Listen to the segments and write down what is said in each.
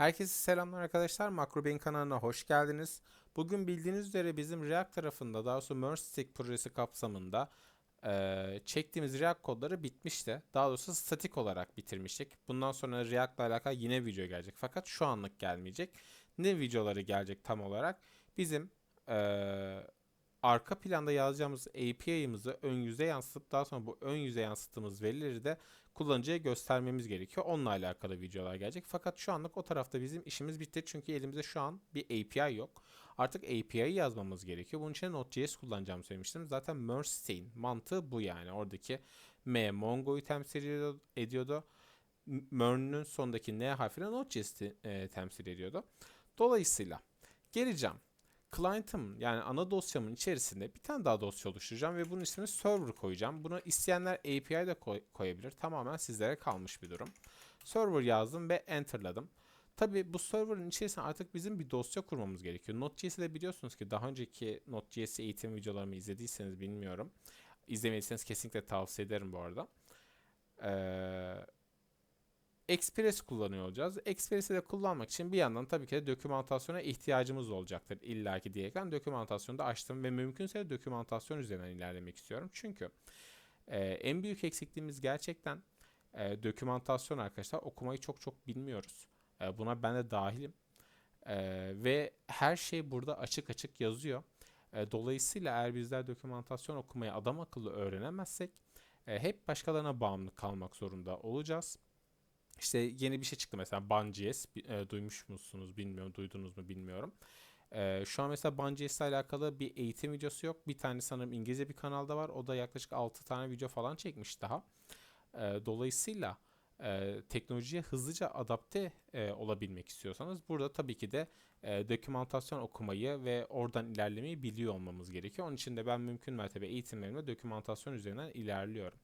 Herkese selamlar arkadaşlar. Makro Beyin kanalına hoş geldiniz. Bugün bildiğiniz üzere bizim React tarafında daha doğrusu Merge Stick projesi kapsamında eee, çektiğimiz React kodları bitmişti. Daha doğrusu statik olarak bitirmiştik. Bundan sonra React ile alakalı yine video gelecek. Fakat şu anlık gelmeyecek. Ne videoları gelecek tam olarak? Bizim eee, arka planda yazacağımız API'ımızı ön yüze yansıtıp daha sonra bu ön yüze yansıttığımız verileri de kullanıcıya göstermemiz gerekiyor. Onunla alakalı videolar gelecek. Fakat şu anlık o tarafta bizim işimiz bitti. Çünkü elimizde şu an bir API yok. Artık API'yi yazmamız gerekiyor. Bunun için Node.js kullanacağımı söylemiştim. Zaten merge mantığı bu yani. Oradaki M Mongo'yu temsil ediyordu- ediyordu. M- Merge'ün sondaki N harfi de Node.js'i e, temsil ediyordu. Dolayısıyla geleceğim. Client'ım yani ana dosyamın içerisinde bir tane daha dosya oluşturacağım ve bunun ismini server koyacağım. Bunu isteyenler API de koy- koyabilir. Tamamen sizlere kalmış bir durum. Server yazdım ve enterladım. Tabi bu server'ın içerisine artık bizim bir dosya kurmamız gerekiyor. Node.js'i de biliyorsunuz ki daha önceki Node.js eğitim videolarımı izlediyseniz bilmiyorum. İzlemediyseniz kesinlikle tavsiye ederim bu arada. Ee, Express kullanıyor olacağız. Express'i de kullanmak için bir yandan tabii ki de dokümantasyona ihtiyacımız olacaktır illaki diyerekten dokümantasyonu da açtım ve mümkünse dokümantasyon üzerinden ilerlemek istiyorum. Çünkü e, en büyük eksikliğimiz gerçekten e, dokümantasyon arkadaşlar. Okumayı çok çok bilmiyoruz. E, buna ben de dahilim. E, ve her şey burada açık açık yazıyor. E, dolayısıyla eğer bizler dokümantasyon okumayı adam akıllı öğrenemezsek e, hep başkalarına bağımlı kalmak zorunda olacağız. İşte yeni bir şey çıktı mesela. Bi- E, duymuş musunuz bilmiyorum, duydunuz mu bilmiyorum. E, şu an mesela Bun.js ile alakalı bir eğitim videosu yok. Bir tane sanırım İngilizce bir kanalda var. O da yaklaşık 6 tane video falan çekmiş daha. E, dolayısıyla e, teknolojiye hızlıca adapte e, olabilmek istiyorsanız burada tabii ki de e, dokümantasyon okumayı ve oradan ilerlemeyi biliyor olmamız gerekiyor. Onun için de ben mümkün mertebe eğitimlerimde dokümantasyon üzerinden ilerliyorum.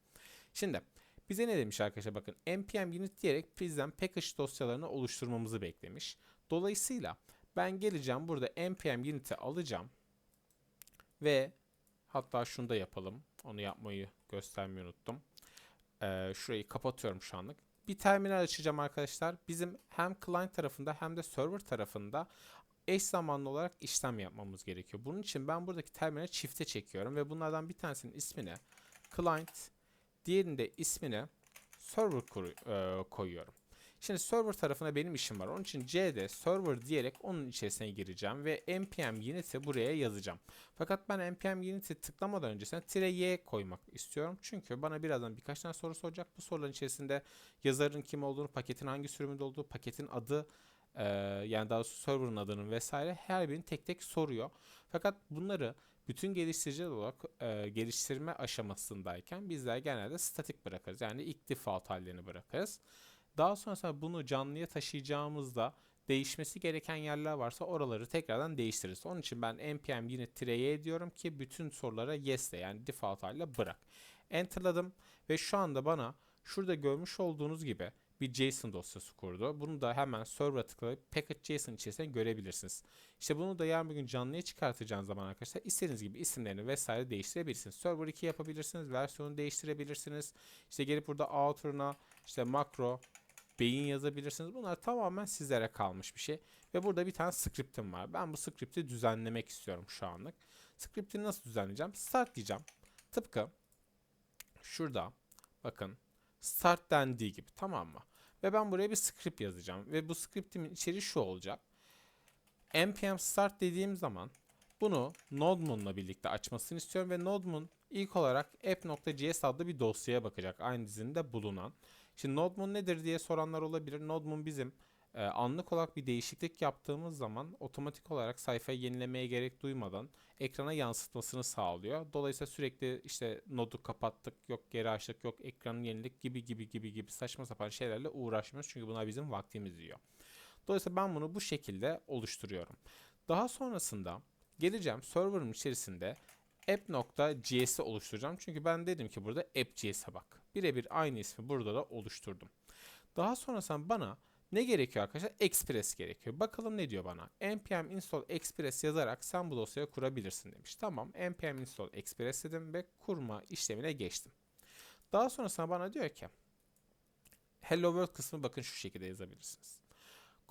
Şimdi bize ne demiş arkadaşlar bakın npm unit diyerek bizden package dosyalarını oluşturmamızı beklemiş. Dolayısıyla ben geleceğim burada npm unit'i alacağım ve hatta şunu da yapalım. Onu yapmayı göstermeyi unuttum. Ee, şurayı kapatıyorum şu anlık. Bir terminal açacağım arkadaşlar. Bizim hem client tarafında hem de server tarafında eş zamanlı olarak işlem yapmamız gerekiyor. Bunun için ben buradaki terminali çifte çekiyorum ve bunlardan bir tanesinin ismini client, diğerinin de ismini server e, koyuyorum. Şimdi server tarafına benim işim var. Onun için cd server diyerek onun içerisine gireceğim ve npm unit'i buraya yazacağım. Fakat ben npm unit'i tıklamadan öncesine tire y koymak istiyorum. Çünkü bana birazdan birkaç tane soru soracak. Bu soruların içerisinde yazarın kim olduğunu, paketin hangi sürümünde olduğu, paketin adı e, yani daha doğrusu server'ın adının vesaire her birini tek tek soruyor. Fakat bunları bütün geliştiriciler olarak e, geliştirme aşamasındayken bizler genelde statik bırakırız. Yani ilk default hallerini bırakırız. Daha sonrasında bunu canlıya taşıyacağımızda değişmesi gereken yerler varsa oraları tekrardan değiştiririz. Onun için ben npm unit-y diyorum ki bütün sorulara yes de yani default haliyle bırak. Enterladım ve şu anda bana şurada görmüş olduğunuz gibi bir JSON dosyası kurdu. Bunu da hemen server'a tıklayıp package.json içerisinde görebilirsiniz. İşte bunu da yarın bir gün canlıya çıkartacağınız zaman arkadaşlar istediğiniz gibi isimlerini vesaire değiştirebilirsiniz. Server 2 yapabilirsiniz, versiyonu değiştirebilirsiniz. İşte gelip burada outer'ına işte makro, beyin yazabilirsiniz. Bunlar tamamen sizlere kalmış bir şey. Ve burada bir tane script'im var. Ben bu script'i düzenlemek istiyorum şu anlık. Script'i nasıl düzenleyeceğim? Start diyeceğim. Tıpkı şurada bakın start dendiği gibi tamam mı? Ve ben buraya bir script yazacağım. Ve bu scriptimin içeriği şu olacak. npm start dediğim zaman bunu NodeMoon'la birlikte açmasını istiyorum ve NodeMoon ilk olarak app.js adlı bir dosyaya bakacak. Aynı dizinde bulunan. Şimdi NodeMoon nedir diye soranlar olabilir. NodeMoon bizim e, anlık olarak bir değişiklik yaptığımız zaman otomatik olarak sayfayı yenilemeye gerek duymadan ekrana yansıtmasını sağlıyor. Dolayısıyla sürekli işte nodu kapattık, yok geri açtık, yok ekranı yeniledik gibi gibi gibi gibi saçma sapan şeylerle uğraşmıyoruz. Çünkü bunlar bizim vaktimizi yiyor. Dolayısıyla ben bunu bu şekilde oluşturuyorum. Daha sonrasında geleceğim server'ın içerisinde app.js'i oluşturacağım. Çünkü ben dedim ki burada app.js'e bak. Birebir aynı ismi burada da oluşturdum. Daha sonrasında bana ne gerekiyor arkadaşlar? Express gerekiyor. Bakalım ne diyor bana? npm install express yazarak sen bu dosyayı kurabilirsin demiş. Tamam npm install express dedim ve kurma işlemine geçtim. Daha sonrasında bana diyor ki hello world kısmı bakın şu şekilde yazabilirsiniz.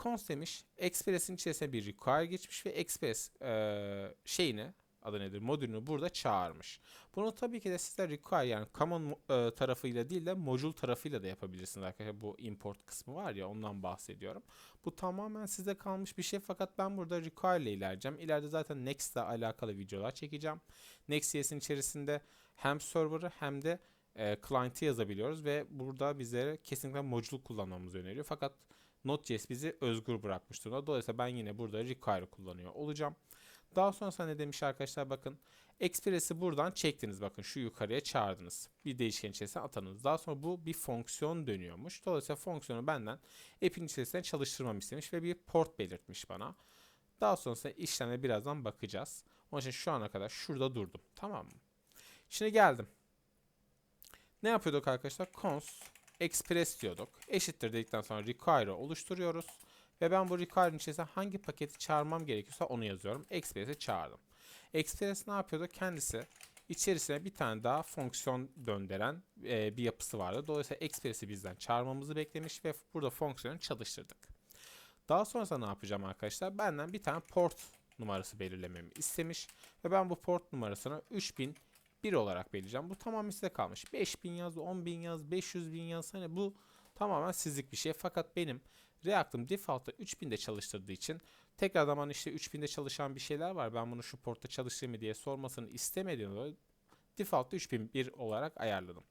cons demiş. Express'in içerisine bir require geçmiş ve Express eee, şeyini adı nedir modülünü burada çağırmış. Bunu tabii ki de sizler require yani common mo- e, tarafıyla değil de module tarafıyla da yapabilirsiniz arkadaşlar. Bu import kısmı var ya ondan bahsediyorum. Bu tamamen size kalmış bir şey fakat ben burada require ile ilerleyeceğim. İleride zaten Next ile alakalı videolar çekeceğim. Next.js'in içerisinde hem server'ı hem de e, client'ı yazabiliyoruz ve burada bizlere kesinlikle module kullanmamızı öneriyor. Fakat Node.js bizi özgür bırakmış durumda. Dolayısıyla ben yine burada require kullanıyor olacağım. Daha sonrasında ne demiş arkadaşlar bakın. Express'i buradan çektiniz bakın şu yukarıya çağırdınız. Bir değişken içerisine atanız. Daha sonra bu bir fonksiyon dönüyormuş. Dolayısıyla fonksiyonu benden app'in içerisinde çalıştırmamı istemiş ve bir port belirtmiş bana. Daha sonrasında işleme birazdan bakacağız. Onun için şu ana kadar şurada durdum. Tamam mı? Şimdi geldim. Ne yapıyorduk arkadaşlar? Cons express diyorduk. Eşittir dedikten sonra require'ı oluşturuyoruz. Ve ben bu require'ın içerisine hangi paketi çağırmam gerekiyorsa onu yazıyorum. Express'i çağırdım. Express ne yapıyordu? Kendisi içerisine bir tane daha fonksiyon döndüren e, bir yapısı vardı. Dolayısıyla Express'i bizden çağırmamızı beklemiş ve burada fonksiyonu çalıştırdık. Daha sonrasında ne yapacağım arkadaşlar? Benden bir tane port numarası belirlememi istemiş. Ve ben bu port numarasını 3001 olarak belirleyeceğim. Bu tamamen size kalmış. 5000 yaz, 10000 yaz, 500 bin yaz. Hani bu tamamen sizlik bir şey. Fakat benim React'ım default'ta 3000'de çalıştırdığı için tekrardan bana işte 3000'de çalışan bir şeyler var. Ben bunu şu portta çalıştırayım mı diye sormasını istemediğim dolayı default'ta 3001 olarak ayarladım.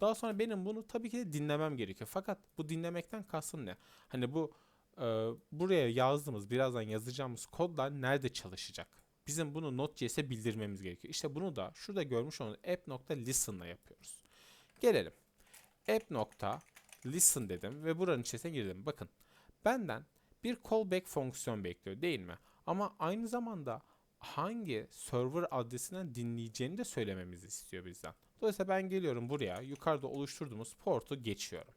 Daha sonra benim bunu tabii ki de dinlemem gerekiyor. Fakat bu dinlemekten kastım ne? Hani bu e, buraya yazdığımız, birazdan yazacağımız kodlar nerede çalışacak? Bizim bunu Node.js'e bildirmemiz gerekiyor. İşte bunu da şurada görmüş olduğunuz app.listen'la yapıyoruz. Gelelim. app.listen dedim ve buranın içerisine girdim. Bakın benden bir callback fonksiyon bekliyor değil mi? Ama aynı zamanda hangi server adresinden dinleyeceğini de söylememizi istiyor bizden. Dolayısıyla ben geliyorum buraya yukarıda oluşturduğumuz portu geçiyorum.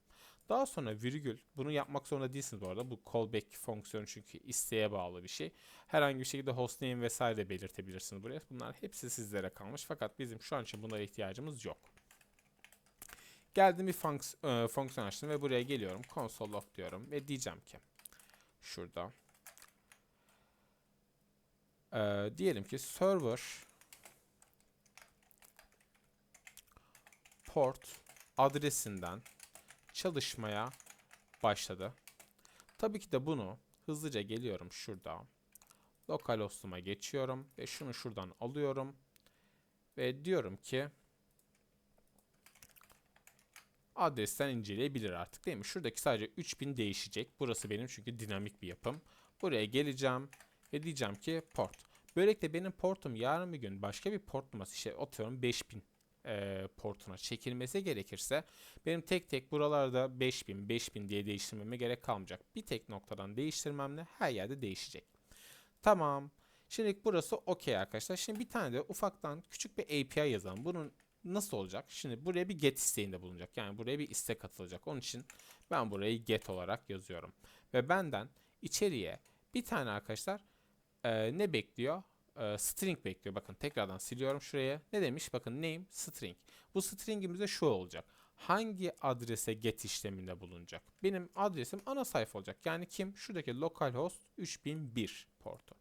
Daha sonra virgül bunu yapmak zorunda değilsiniz bu arada. Bu callback fonksiyonu çünkü isteğe bağlı bir şey. Herhangi bir şekilde hostname vesaire de belirtebilirsiniz buraya. Bunlar hepsi sizlere kalmış fakat bizim şu an için bunlara ihtiyacımız yok. Geldim bir fonks e, fonksiyon açtım ve buraya geliyorum. Console log diyorum ve diyeceğim ki şurada e, diyelim ki server port adresinden çalışmaya başladı. Tabii ki de bunu hızlıca geliyorum şurada. Localhost'uma geçiyorum ve şunu şuradan alıyorum. Ve diyorum ki adresten inceleyebilir artık değil mi? Şuradaki sadece 3000 değişecek. Burası benim çünkü dinamik bir yapım. Buraya geleceğim ve diyeceğim ki port. Böylelikle benim portum yarın bir gün başka bir port numarası işte atıyorum 5000 e, portuna çekilmesi gerekirse benim tek tek buralarda 5000 5000 diye değiştirmeme gerek kalmayacak. Bir tek noktadan değiştirmemle her yerde değişecek. Tamam. Şimdi burası okey arkadaşlar. Şimdi bir tane de ufaktan küçük bir API yazalım. Bunun nasıl olacak? Şimdi buraya bir get isteğinde bulunacak. Yani buraya bir istek atılacak. Onun için ben burayı get olarak yazıyorum. Ve benden içeriye bir tane arkadaşlar e, ne bekliyor? E, string bekliyor. Bakın tekrardan siliyorum şuraya. Ne demiş? Bakın name string. Bu stringimizde şu olacak. Hangi adrese get işleminde bulunacak? Benim adresim ana sayfa olacak. Yani kim? Şuradaki localhost 3001 portu.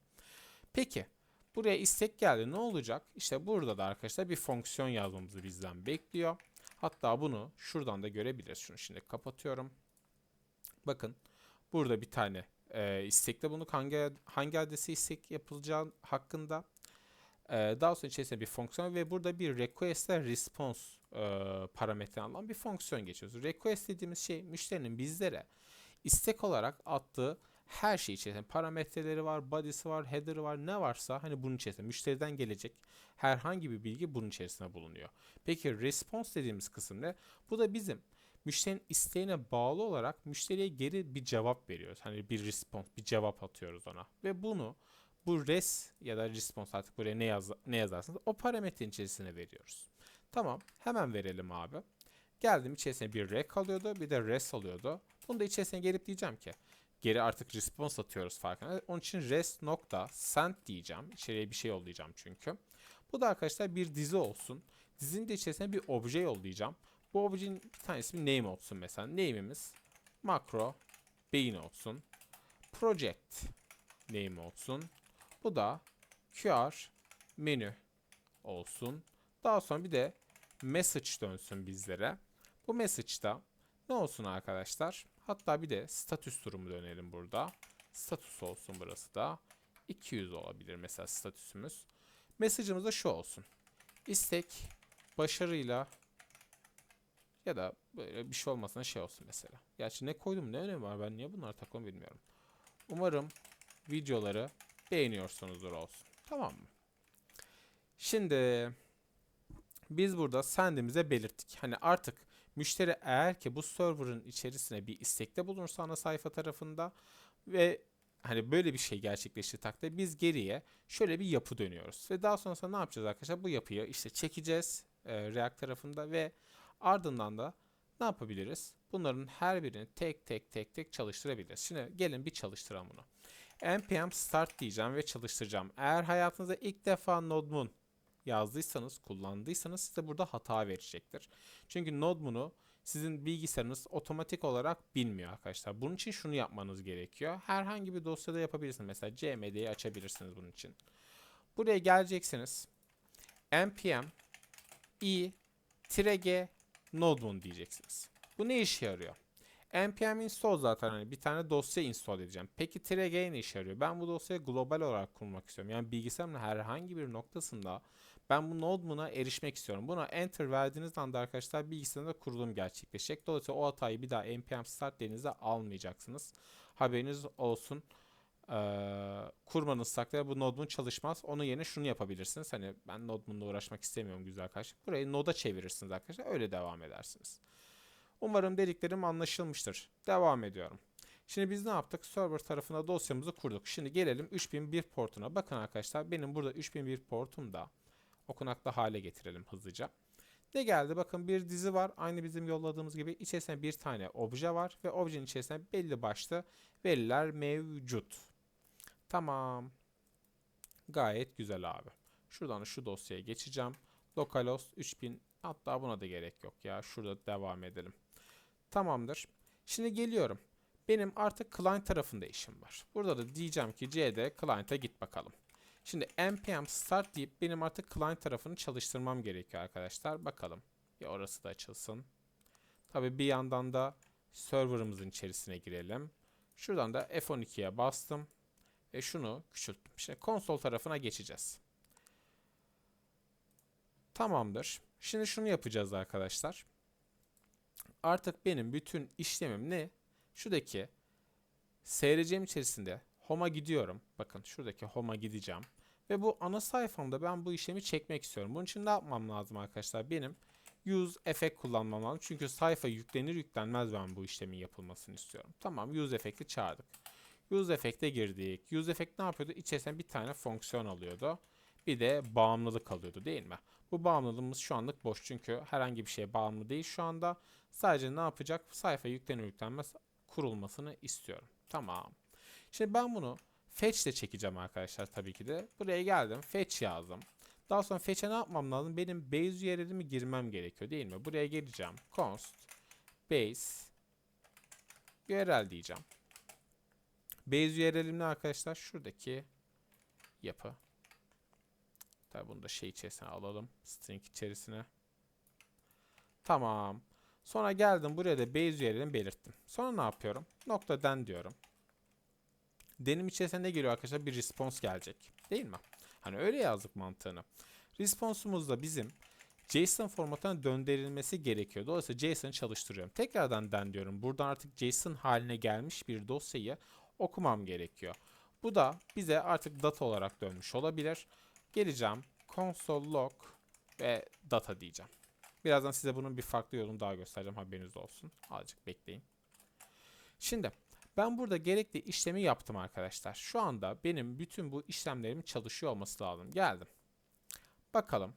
Peki buraya istek geldi. Ne olacak? İşte burada da arkadaşlar bir fonksiyon yazmamızı bizden bekliyor. Hatta bunu şuradan da görebiliriz. Şunu şimdi kapatıyorum. Bakın burada bir tane e, istekle bunu hangi hangi adrese istek yapılacağı hakkında e, daha sonra içerisinde bir fonksiyon ve burada bir request ile response e, parametre alan bir fonksiyon geçiyoruz. Request dediğimiz şey müşterinin bizlere istek olarak attığı her şey içerisinde parametreleri var, body'si var, header'ı var, ne varsa hani bunun içerisinde müşteriden gelecek herhangi bir bilgi bunun içerisinde bulunuyor. Peki response dediğimiz kısım ne? Bu da bizim müşterinin isteğine bağlı olarak müşteriye geri bir cevap veriyoruz. Hani bir response, bir cevap atıyoruz ona. Ve bunu bu res ya da response artık buraya ne, yaz, ne yazarsınız o parametrenin içerisine veriyoruz. Tamam hemen verelim abi. Geldim içerisine bir rec alıyordu bir de res alıyordu. Bunu da içerisine gelip diyeceğim ki geri artık response atıyoruz farkına. Onun için res nokta send diyeceğim. İçeriye bir şey yollayacağım çünkü. Bu da arkadaşlar bir dizi olsun. Dizinin de içerisine bir obje yollayacağım. Bu objenin bir tanesi bir name olsun mesela. Name'imiz makro beyin olsun. project name olsun. Bu da QR menü olsun. Daha sonra bir de message dönsün bizlere. Bu message'da ne olsun arkadaşlar? Hatta bir de status durumu dönelim burada. Status olsun burası da. 200 olabilir mesela statüsümüz. Mesajımız da şu olsun. İstek başarıyla ya da böyle bir şey olmasına şey olsun mesela. Gerçi ne koydum ne önemi var ben niye bunları takıyorum bilmiyorum. Umarım videoları beğeniyorsunuzdur olsun. Tamam mı? Şimdi biz burada sendimize belirttik. Hani artık müşteri eğer ki bu server'ın içerisine bir istekte bulunursa ana sayfa tarafında ve hani böyle bir şey gerçekleştiği takdirde biz geriye şöyle bir yapı dönüyoruz. Ve daha sonrasında ne yapacağız arkadaşlar? Bu yapıyı işte çekeceğiz e, React tarafında ve ardından da ne yapabiliriz? Bunların her birini tek tek tek tek çalıştırabiliriz. Şimdi gelin bir çalıştıralım bunu. npm start diyeceğim ve çalıştıracağım. Eğer hayatınızda ilk defa Node.moon yazdıysanız, kullandıysanız size burada hata verecektir. Çünkü Node.moon'u sizin bilgisayarınız otomatik olarak bilmiyor arkadaşlar. Bunun için şunu yapmanız gerekiyor. Herhangi bir dosyada yapabilirsiniz. Mesela cmd'yi açabilirsiniz bunun için. Buraya geleceksiniz. npm i g node.moon diyeceksiniz. Bu ne işe yarıyor? npm install zaten hani bir tane dosya install edeceğim. Peki -g ne işe yarıyor? Ben bu dosyayı global olarak kurmak istiyorum. Yani bilgisayarımın herhangi bir noktasında ben bu node.moon'a erişmek istiyorum. Buna enter verdiğiniz anda arkadaşlar bilgisayarında kurulum gerçekleşecek. Dolayısıyla o hatayı bir daha npm start dediğinizde almayacaksınız. Haberiniz olsun. Ee, kurmanız takdirde bu node.moon çalışmaz. Onun yerine şunu yapabilirsiniz. Hani ben node.moon'la uğraşmak istemiyorum güzel arkadaşlar. Burayı node'a çevirirsiniz arkadaşlar. Öyle devam edersiniz. Umarım dediklerim anlaşılmıştır. Devam ediyorum. Şimdi biz ne yaptık? Server tarafına dosyamızı kurduk. Şimdi gelelim 3001 portuna. Bakın arkadaşlar benim burada 3001 portumda okunaklı hale getirelim hızlıca. Ne geldi? Bakın bir dizi var. Aynı bizim yolladığımız gibi içerisinde bir tane obje var ve objenin içerisinde belli başlı veriler mevcut. Tamam. Gayet güzel abi. Şuradan şu dosyaya geçeceğim. Localhost 3000 hatta buna da gerek yok ya. Şurada devam edelim. Tamamdır. Şimdi geliyorum. Benim artık client tarafında işim var. Burada da diyeceğim ki cd client'a git bakalım. Şimdi npm start deyip benim artık client tarafını çalıştırmam gerekiyor arkadaşlar. Bakalım. Ya orası da açılsın. Tabi bir yandan da serverımızın içerisine girelim. Şuradan da F12'ye bastım. Ve şunu küçülttüm. Şimdi konsol tarafına geçeceğiz. Tamamdır. Şimdi şunu yapacağız arkadaşlar. Artık benim bütün işlemim ne? Şuradaki seyredeceğim içerisinde home'a gidiyorum. Bakın şuradaki home'a gideceğim. Ve bu ana sayfamda ben bu işlemi çekmek istiyorum. Bunun için ne yapmam lazım arkadaşlar? Benim use effect kullanmam lazım. Çünkü sayfa yüklenir yüklenmez ben bu işlemin yapılmasını istiyorum. Tamam use effect'i çağırdık. Use effect'e girdik. Use effect ne yapıyordu? İçerisinde bir tane fonksiyon alıyordu. Bir de bağımlılık alıyordu değil mi? Bu bağımlılığımız şu anlık boş çünkü herhangi bir şeye bağımlı değil şu anda. Sadece ne yapacak? Sayfa yüklenir yüklenmez kurulmasını istiyorum. Tamam. Şimdi ben bunu fetch ile çekeceğim arkadaşlar tabii ki de. Buraya geldim. Fetch yazdım. Daha sonra fetch'e ne yapmam lazım? Benim base URL'imi girmem gerekiyor değil mi? Buraya geleceğim. const base URL diyeceğim. Base URL'im ne arkadaşlar? Şuradaki yapı. Tabii bunu da şey içerisine alalım. String içerisine. Tamam. Sonra geldim buraya da base URL'imi belirttim. Sonra ne yapıyorum? Nokta den diyorum. Denim içerisinde ne geliyor arkadaşlar? Bir response gelecek. Değil mi? Hani öyle yazdık mantığını. Response'umuz da bizim JSON formatına döndürülmesi gerekiyor. Dolayısıyla JSON'ı çalıştırıyorum. Tekrardan den diyorum. Buradan artık JSON haline gelmiş bir dosyayı okumam gerekiyor. Bu da bize artık data olarak dönmüş olabilir. Geleceğim. Console log ve data diyeceğim. Birazdan size bunun bir farklı yolunu daha göstereceğim. Haberiniz olsun. Azıcık bekleyin. Şimdi ben burada gerekli işlemi yaptım arkadaşlar. Şu anda benim bütün bu işlemlerim çalışıyor olması lazım. Geldim. Bakalım.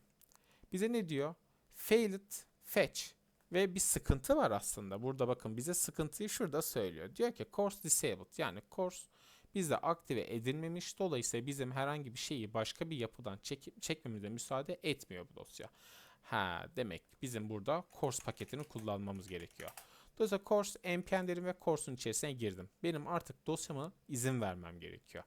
Bize ne diyor? Failed fetch. Ve bir sıkıntı var aslında. Burada bakın bize sıkıntıyı şurada söylüyor. Diyor ki course disabled. Yani course bizde aktive edilmemiş. Dolayısıyla bizim herhangi bir şeyi başka bir yapıdan çek çekmemize müsaade etmiyor bu dosya. Ha demek bizim burada course paketini kullanmamız gerekiyor. Dolayısıyla course npm dedim ve course'un içerisine girdim. Benim artık dosyama izin vermem gerekiyor.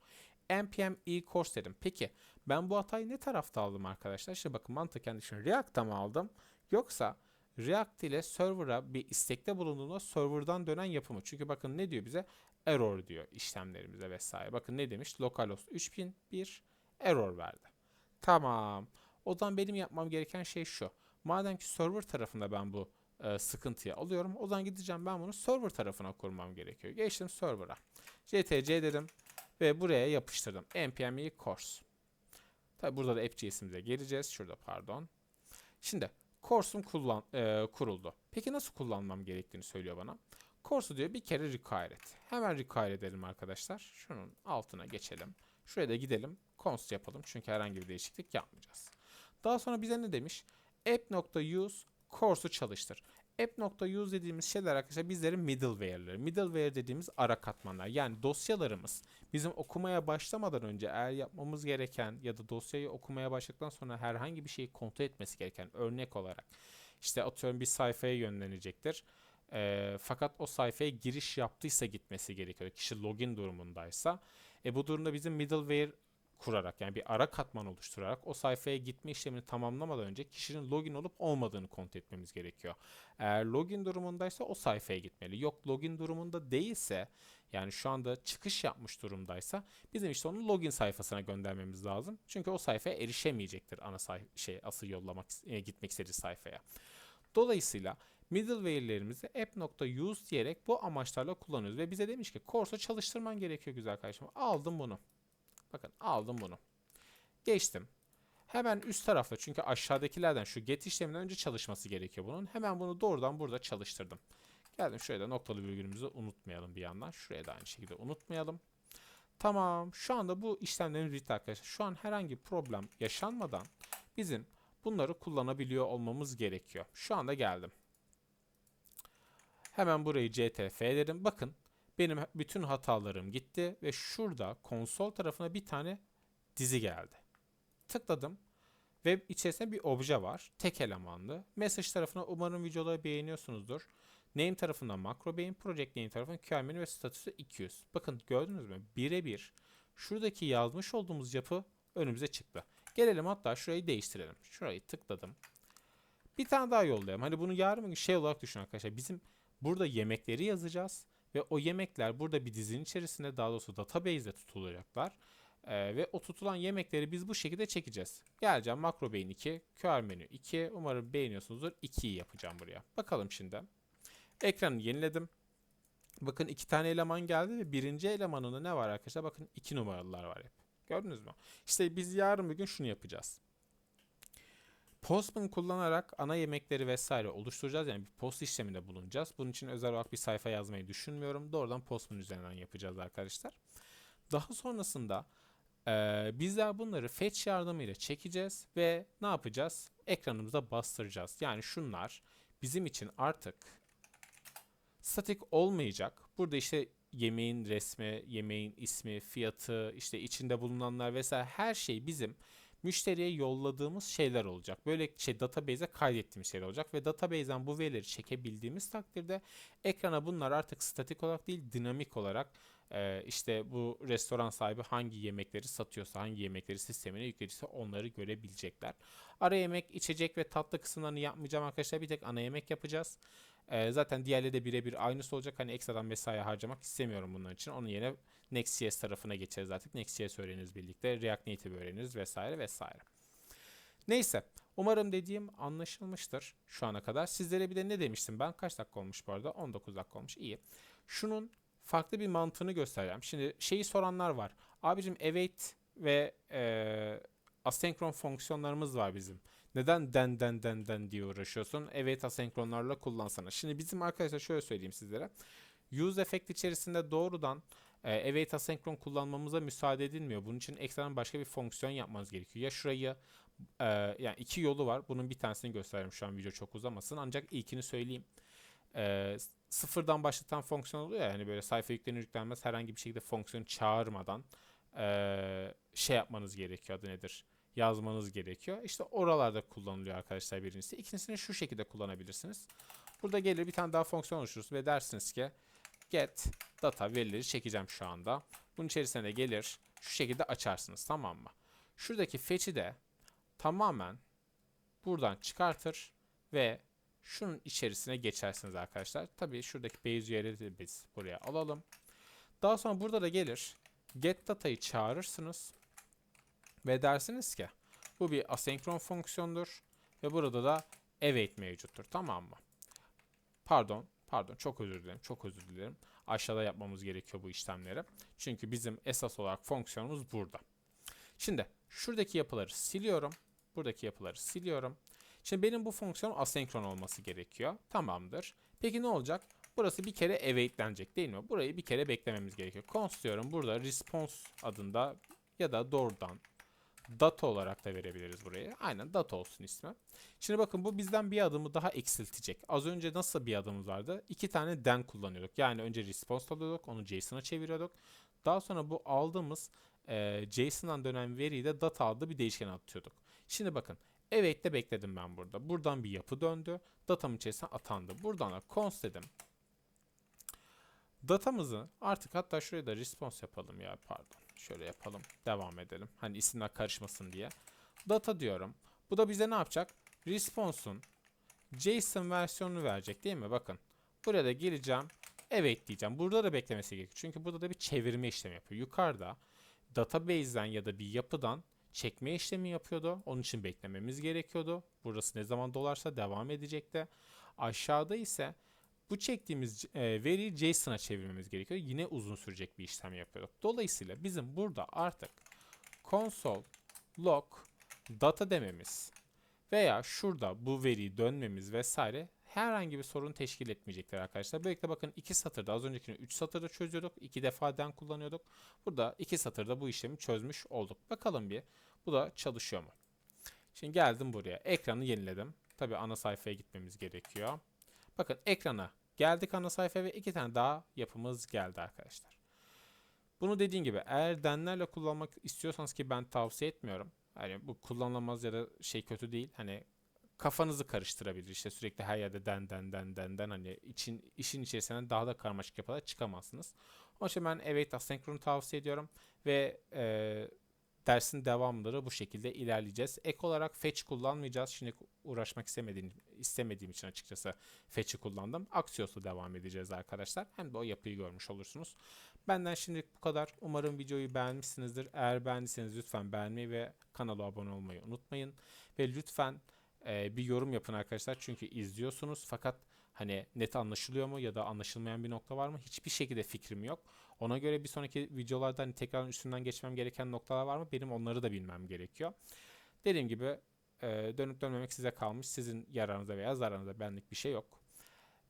npm e course dedim. Peki ben bu hatayı ne tarafta aldım arkadaşlar? İşte bakın mantıken düşünün. React'ta mı aldım? Yoksa React ile server'a bir istekte bulunduğunda server'dan dönen yapımı. Çünkü bakın ne diyor bize? Error diyor işlemlerimize vesaire. Bakın ne demiş? Localhost 3001 error verdi. Tamam. O zaman benim yapmam gereken şey şu. Madem ki server tarafında ben bu e, sıkıntıyı alıyorum. O zaman gideceğim ben bunu server tarafına kurmam gerekiyor. Geçtim server'a. ctc dedim ve buraya yapıştırdım. npm course. Tabi burada da app.js'imize geleceğiz. Şurada pardon. Şimdi course'um kullan, e, kuruldu. Peki nasıl kullanmam gerektiğini söylüyor bana. Course'u diyor bir kere require et. Hemen require edelim arkadaşlar. Şunun altına geçelim. Şuraya da gidelim. Const yapalım. Çünkü herhangi bir değişiklik yapmayacağız. Daha sonra bize ne demiş? app.use course'u çalıştır. app.use dediğimiz şeyler arkadaşlar bizlerin middleware'ları. Middleware dediğimiz ara katmanlar. Yani dosyalarımız bizim okumaya başlamadan önce eğer yapmamız gereken ya da dosyayı okumaya başladıktan sonra herhangi bir şeyi kontrol etmesi gereken örnek olarak işte atıyorum bir sayfaya yönlenecektir. E, fakat o sayfaya giriş yaptıysa gitmesi gerekiyor. Kişi login durumundaysa. E, bu durumda bizim middleware kurarak yani bir ara katman oluşturarak o sayfaya gitme işlemini tamamlamadan önce kişinin login olup olmadığını kontrol etmemiz gerekiyor. Eğer login durumundaysa o sayfaya gitmeli. Yok login durumunda değilse yani şu anda çıkış yapmış durumdaysa bizim işte onu login sayfasına göndermemiz lazım. Çünkü o sayfaya erişemeyecektir ana say şey asıl yollamak e, gitmek istediği sayfaya. Dolayısıyla middleware'lerimizi app.use diyerek bu amaçlarla kullanıyoruz. Ve bize demiş ki course'u çalıştırman gerekiyor güzel kardeşim. Aldım bunu. Bakın aldım bunu. Geçtim. Hemen üst tarafta çünkü aşağıdakilerden şu get işleminden önce çalışması gerekiyor bunun. Hemen bunu doğrudan burada çalıştırdım. Geldim şuraya da noktalı virgülümüzü unutmayalım bir yandan. Şuraya da aynı şekilde unutmayalım. Tamam. Şu anda bu işlemlerimiz bitti arkadaşlar. Şu an herhangi problem yaşanmadan bizim bunları kullanabiliyor olmamız gerekiyor. Şu anda geldim. Hemen burayı ctf dedim. Bakın benim bütün hatalarım gitti ve şurada konsol tarafına bir tane dizi geldi. Tıkladım. Web içerisinde bir obje var. Tek elemanlı. Message tarafına umarım videoları beğeniyorsunuzdur. Name tarafından macro beğen, project name tarafından QR menü ve statüsü 200. Bakın gördünüz mü? Birebir şuradaki yazmış olduğumuz yapı önümüze çıktı. Gelelim hatta şurayı değiştirelim. Şurayı tıkladım. Bir tane daha yollayalım. Hani bunu yarın şey olarak düşünün arkadaşlar. Bizim burada yemekleri yazacağız. Ve o yemekler burada bir dizinin içerisinde daha doğrusu database'de tutulacaklar. Ee, ve o tutulan yemekleri biz bu şekilde çekeceğiz. Geleceğim makro beyin 2, QR menü 2. Umarım beğeniyorsunuzdur. 2'yi yapacağım buraya. Bakalım şimdi. Ekranı yeniledim. Bakın iki tane eleman geldi ve birinci elemanında ne var arkadaşlar? Bakın iki numaralılar var hep. Gördünüz mü? İşte biz yarın bir gün şunu yapacağız. Postman kullanarak ana yemekleri vesaire oluşturacağız. Yani bir post işleminde bulunacağız. Bunun için özel olarak bir sayfa yazmayı düşünmüyorum. Doğrudan Postman üzerinden yapacağız arkadaşlar. Daha sonrasında e, bizler bunları fetch yardımıyla çekeceğiz ve ne yapacağız? Ekranımıza bastıracağız. Yani şunlar bizim için artık statik olmayacak. Burada işte yemeğin resmi, yemeğin ismi, fiyatı, işte içinde bulunanlar vesaire her şey bizim müşteriye yolladığımız şeyler olacak. Böyle şey database'e kaydettiğimiz şeyler olacak ve database'den bu verileri çekebildiğimiz takdirde ekrana bunlar artık statik olarak değil dinamik olarak e, işte bu restoran sahibi hangi yemekleri satıyorsa, hangi yemekleri sistemine yüklediyse onları görebilecekler. Ara yemek, içecek ve tatlı kısımlarını yapmayacağım arkadaşlar. Bir tek ana yemek yapacağız. E, zaten diğerleri de birebir aynısı olacak. Hani ekstradan mesai harcamak istemiyorum bunun için. Onun yerine Next.js tarafına geçeriz artık. Next.js öğreniriz birlikte. React Native öğreniriz vesaire vesaire. Neyse. Umarım dediğim anlaşılmıştır şu ana kadar. Sizlere bir de ne demiştim ben? Kaç dakika olmuş bu arada? 19 dakika olmuş. İyi. Şunun farklı bir mantığını göstereceğim. Şimdi şeyi soranlar var. Abicim await ve e, asenkron fonksiyonlarımız var bizim. Neden den den den den diye uğraşıyorsun? Evet asenkronlarla kullansana. Şimdi bizim arkadaşlar şöyle söyleyeyim sizlere. Use effect içerisinde doğrudan e, evet asenkron kullanmamıza müsaade edilmiyor. Bunun için ekstradan başka bir fonksiyon yapmanız gerekiyor. Ya şurayı e, yani iki yolu var. Bunun bir tanesini gösteriyorum şu an video çok uzamasın. Ancak ilkini söyleyeyim. E, sıfırdan başlatan fonksiyon oluyor ya yani böyle sayfa yüklenir yüklenmez herhangi bir şekilde fonksiyon çağırmadan e, şey yapmanız gerekiyor. Adı nedir? Yazmanız gerekiyor. İşte oralarda kullanılıyor arkadaşlar birincisi. İkincisini şu şekilde kullanabilirsiniz. Burada gelir bir tane daha fonksiyon oluşturursunuz ve dersiniz ki get data verileri çekeceğim şu anda. Bunun içerisine de gelir şu şekilde açarsınız tamam mı? Şuradaki fetch'i de tamamen buradan çıkartır ve şunun içerisine geçersiniz arkadaşlar. Tabii şuradaki base de biz buraya alalım. Daha sonra burada da gelir get data'yı çağırırsınız ve dersiniz ki bu bir asenkron fonksiyondur ve burada da await mevcuttur tamam mı? Pardon, pardon çok özür dilerim, çok özür dilerim. Aşağıda yapmamız gerekiyor bu işlemleri. Çünkü bizim esas olarak fonksiyonumuz burada. Şimdi şuradaki yapıları siliyorum. Buradaki yapıları siliyorum. Şimdi benim bu fonksiyon asenkron olması gerekiyor. Tamamdır. Peki ne olacak? Burası bir kere awaitlenecek değil mi? Burayı bir kere beklememiz gerekiyor. Const diyorum. Burada response adında ya da doğrudan data olarak da verebiliriz buraya. Aynen data olsun ismi. Şimdi bakın bu bizden bir adımı daha eksiltecek. Az önce nasıl bir adımız vardı? İki tane den kullanıyorduk. Yani önce response alıyorduk, onu JSON'a çeviriyorduk. Daha sonra bu aldığımız e, JSON'dan dönen veriyi de data adlı bir değişkene atıyorduk. Şimdi bakın evet de bekledim ben burada. Buradan bir yapı döndü. Datamın içerisine atandı. Buradan da const dedim. Datamızı artık hatta şuraya da response yapalım ya pardon. Şöyle yapalım. Devam edelim. Hani isimler karışmasın diye. Data diyorum. Bu da bize ne yapacak? Response'un JSON versiyonunu verecek değil mi? Bakın. Buraya da geleceğim. Evet diyeceğim. Burada da beklemesi gerekiyor. Çünkü burada da bir çevirme işlemi yapıyor. Yukarıda database'den ya da bir yapıdan çekme işlemi yapıyordu. Onun için beklememiz gerekiyordu. Burası ne zaman dolarsa devam edecekti. Aşağıda ise bu çektiğimiz e, veriyi JSON'a çevirmemiz gerekiyor. Yine uzun sürecek bir işlem yapıyorduk. Dolayısıyla bizim burada artık console log data dememiz veya şurada bu veriyi dönmemiz vesaire herhangi bir sorun teşkil etmeyecektir arkadaşlar. Böylelikle bakın iki satırda az öncekini 3 satırda çözüyorduk. iki defa den kullanıyorduk. Burada iki satırda bu işlemi çözmüş olduk. Bakalım bir bu da çalışıyor mu? Şimdi geldim buraya. Ekranı yeniledim. Tabi ana sayfaya gitmemiz gerekiyor. Bakın ekrana geldik ana sayfaya ve iki tane daha yapımız geldi arkadaşlar. Bunu dediğim gibi eğer denlerle kullanmak istiyorsanız ki ben tavsiye etmiyorum. Hani bu kullanılamaz ya da şey kötü değil. Hani kafanızı karıştırabilir. İşte sürekli her yerde den den den den den hani için işin içerisinden daha da karmaşık yapılar çıkamazsınız. Onun için ben evet asenkronu tavsiye ediyorum ve e, dersin devamları bu şekilde ilerleyeceğiz. Ek olarak fetch kullanmayacağız. Şimdi uğraşmak istemediğim, istemediğim için açıkçası fetch'i kullandım. Axios'la devam edeceğiz arkadaşlar. Hem de o yapıyı görmüş olursunuz. Benden şimdilik bu kadar. Umarım videoyu beğenmişsinizdir. Eğer beğendiyseniz lütfen beğenmeyi ve kanala abone olmayı unutmayın. Ve lütfen e, bir yorum yapın arkadaşlar. Çünkü izliyorsunuz fakat hani net anlaşılıyor mu ya da anlaşılmayan bir nokta var mı? Hiçbir şekilde fikrim yok. Ona göre bir sonraki videolarda hani tekrar üstünden geçmem gereken noktalar var mı? Benim onları da bilmem gerekiyor. Dediğim gibi e, dönüp dönmemek size kalmış. Sizin yararınıza veya zararınıza benlik bir şey yok.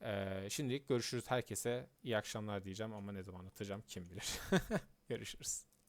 E, şimdilik görüşürüz herkese. iyi akşamlar diyeceğim ama ne zaman atacağım kim bilir. görüşürüz.